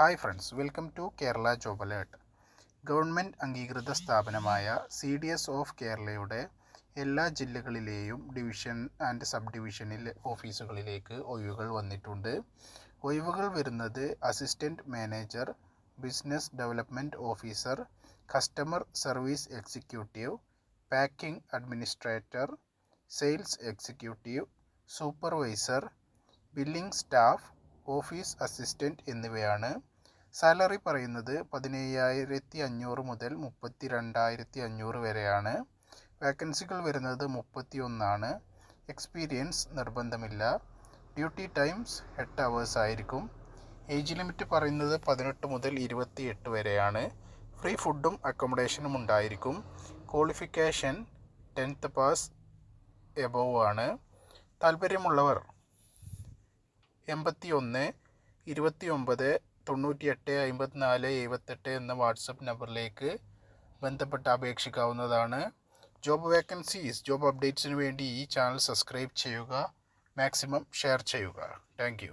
Hi friends welcome to Kerala job alert. Government അംഗീകൃത സ്ഥാപനമായ C D S of കേരളയുടെ എല്ലാ ജില്ലകളിലെയും ഡിവിഷൻ ആൻഡ് സബ് ഡിവിഷനിൽ ഓഫീസുകളിലേക്ക് ഒഴിവുകൾ വന്നിട്ടുണ്ട്. ഒഴിവുകൾ വരുന്നത് assistant manager business development officer customer service executive packing administrator sales executive supervisor billing staff office assistant എന്നിവയാണ്. സാലറി പറയുന്നത് പതിനയ്യായിരത്തി അഞ്ഞൂറ് മുതൽ മുപ്പത്തി രണ്ടായിരത്തി അഞ്ഞൂറ് വരെയാണ്. വേക്കൻസികൾ വരുന്നത് മുപ്പത്തി ഒന്നാണ് എക്സ്പീരിയൻസ് നിർബന്ധമില്ല. ഡ്യൂട്ടി ടൈംസ് എട്ട് അവേഴ്സ് ആയിരിക്കും. ഏജ് ലിമിറ്റ് പറയുന്നത് പതിനെട്ട് മുതൽ ഇരുപത്തി എട്ട് വരെയാണ്. ഫ്രീ ഫുഡും അക്കോമഡേഷനും ഉണ്ടായിരിക്കും. ക്വാളിഫിക്കേഷൻ ടെൻത്ത് പാസ് എബോവ് ആണ്. താല്പര്യമുള്ളവർ എൺപത്തി ഒന്ന് ഇരുപത്തി ഒമ്പത് തൊണ്ണൂറ്റിയെട്ട് അമ്പത്തിനാല് എഴുപത്തെട്ട് എന്ന വാട്സപ്പ് നമ്പറിലേക്ക് ബന്ധപ്പെട്ട് അപേക്ഷിക്കാവുന്നതാണ്. ജോബ് വേക്കൻസീസ് ജോബ് അപ്ഡേറ്റ്സിന് വേണ്ടി ഈ ചാനൽ സബ്സ്ക്രൈബ് ചെയ്യുക മാക്സിമം ഷെയർ ചെയ്യുക. താങ്ക്